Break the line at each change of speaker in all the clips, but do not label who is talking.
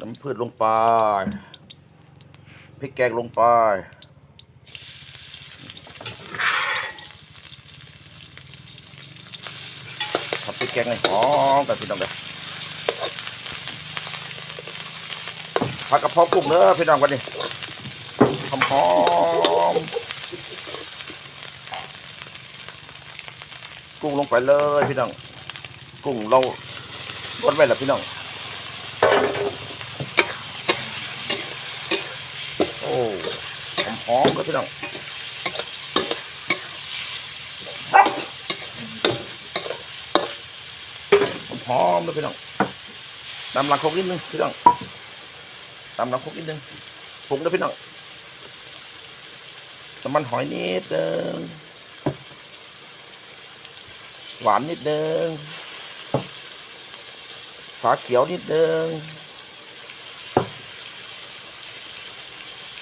น้ำพืชลงไปพริกแกงลงไป ทำพริกแกงให้หอมกันพี่น้องเลยผัดกะเพรากุ้งเด้อพี่น้องวันนี้หอมหอมกุ้งลงไปเลยพี่น้อง กุ้งเราลดไว้แล้วพี่น้อง โอ้ หอมๆเลยพี่น้องหอมเลยพี่น้องตำลังคกนิดนึงพี่น้องตำลังคกนิดนึงปรุงเลยพี่น้องน้ำมันหอยนิดนึงหวานนิดนึงฝาเขียวนิดนึง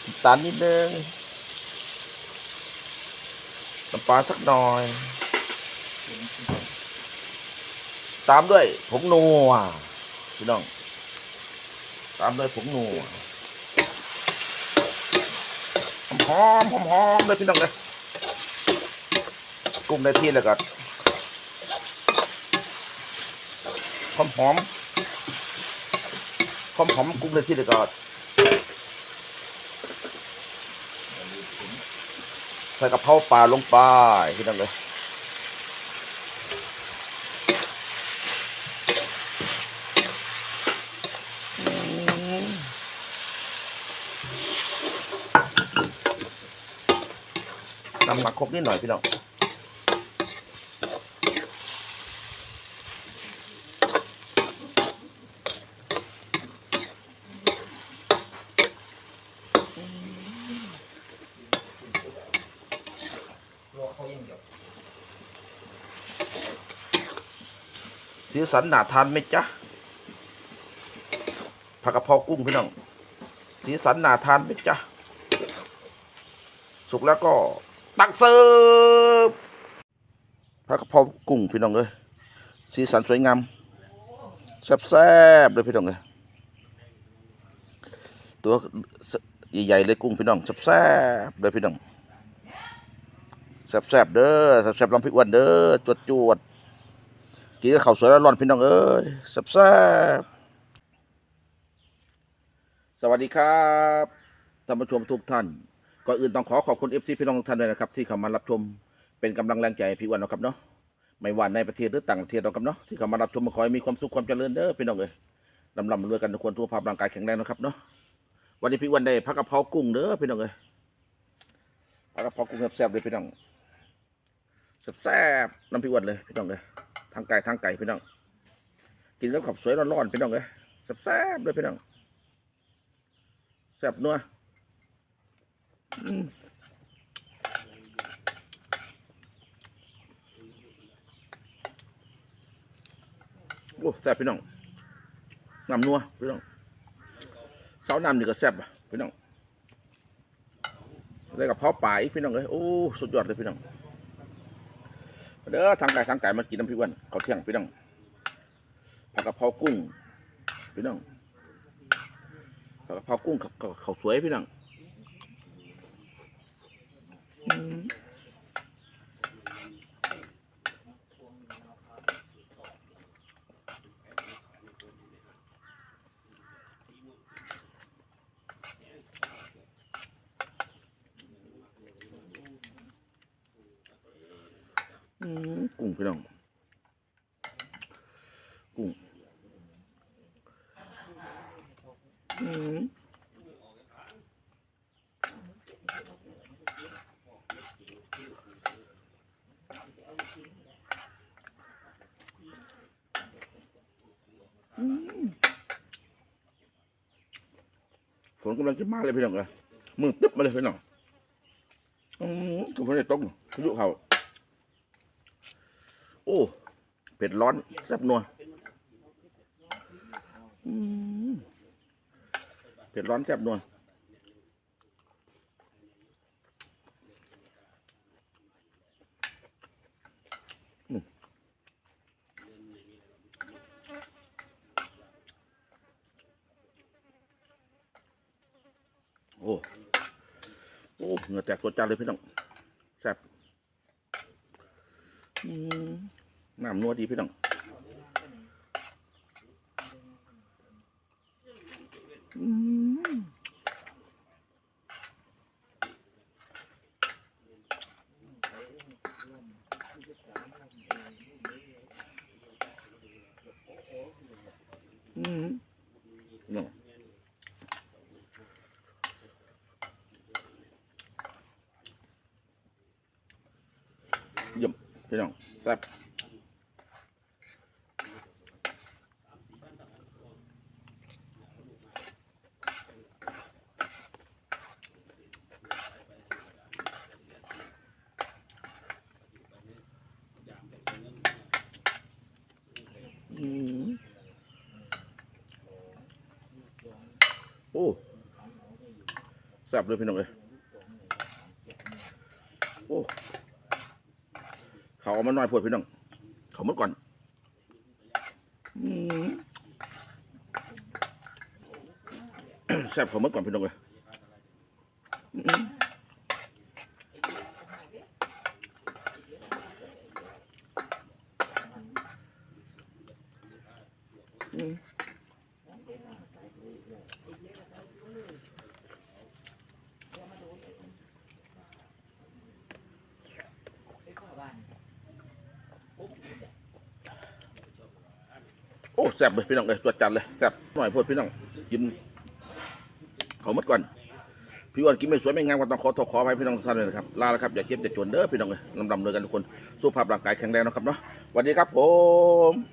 น้ำ ตาลนิดนึงน้ำปลาสักหน่อย ตามด้วยผงนัวพี่น้อง ตามด้วยผงนัวหอมหอมหอมเลยพี่น้องเลยกุ้งได้ที่แล้วก็หอมหอมหอมหอมกุ้งได้ที่แล้วก็ ส่กะเพราปลาลงไปที่นั่นเลยอืมนำหมักครบนิดหน่อยพี่น้อง สีสันหนาทานไหมจ๊ะผักกะเพรากุ้งพี่น้อง สีสันหนาทานไหมจ๊ะสุกแล้วก็ตักเสิร์ฟผักกะเพรากุ้งพี่น้องเลยสีสันสวยงามแซ่บๆเลยพี่น้องเลยตัวใหญ่ๆเลยกุ้งพี่น้องแซ่บๆเลยพี่น้องแซ่บๆเด้อแซ่บๆลำพิอ้วันเด้อจวดจวดๆ กินกับข้าวสวยร้อนๆพี่น้องเอ้ยแซ่บๆสวัสดีครับท่านผู้ชมทุกท่านก่อนอื่นต้องขอขอบคุณเอฟซีพี่น้องทุกท่านด้วยนะครับ ที่เข้ามารับชมเป็นกำลังแรงใจให้พี่อ้วันนะครับเนาะไม่ว่าในประเทศหรือต่างประเทศนะครับเนาะที่เข้ามารับชมมาขอให้มีความสุขความเจริญเด้อพี่น้องเอ้ยลำลำรวยกันทุกคนทุกภาพร่างกายแข็งแรงนะครับเนาะวันนี้พี่อ้วันได้พักกะเพรากุ้งเด้อพี่น้องเอ้ยพักกะเพรากุ้งแซ่บๆเลยพี่น้องแซ่บๆน้ำพี่อ้วันเลยพี่น้องเอ้ย ทางไก่ทางไก่พี่น้องกินกับขับสวยร้อนๆพี่น้องเอ้ยแซ่บๆเลยพี่น้องแซ่บนัวอืมโอ้แซ่บพี่น้องน้ำนัวพี่น้องเสาน้ำนี่ก็แซ่บอะพี่น้องได้วกับเพาะป่าอีกพี่น้องเลยโอ้สุดยอดเลยพี่น้อง เด้อทางไก่ทางไก่มากินน้ำพริกวันเขาเที่ยงพี่น้องผักกะเพรากุ้งพี่น้องผักกะเพรากุ้งเขาเขาสวยพี่น้อง กุ้งพี่น้อง กุ้งอืมฝนกำลังจะมาเลยพี่น้องเลยมือตึ๊บมาเลยพี่น้องอืมถูกฝนได้ตกพายุเขา โอ้เผ็ดร้อนแซ่บนัวเผ็ดร้อนแซ่บนัวโอ้ โอ้ เหงื่อแตกตัวจานเลยพี่น้องแซ่บ น้ำนัวดีพี่น้องอืมอืมเนาะ เยี่ยม พี่น้องแซ่บอืมโอ้แซ่บเลยพี่น้องเลยโอ้ เขาเอามาหน่อยพวดพี่น้องเขาหมดก่อนอืมแซ่บเขาหมดก่อนพี่น้องเลย อ้แซ่บเลยพี่น้องเลยตัวจัดเลยแซ่บหน่อยพูดพี่น้องกินเขาหมดก่อนพี่อ้วนกินไม่สวยไม่งามก็ต้องขอโทษขอไปพี่น้องทุกท่านเลยนะครับลาแล้วครับอย่าเจ็บอย่าจนเด้อพี่น้องเลยลำดำเลยกันทุกคนสุขภาพร่างกายแข็งแรงนะครับเนาะสวัสดีครับผม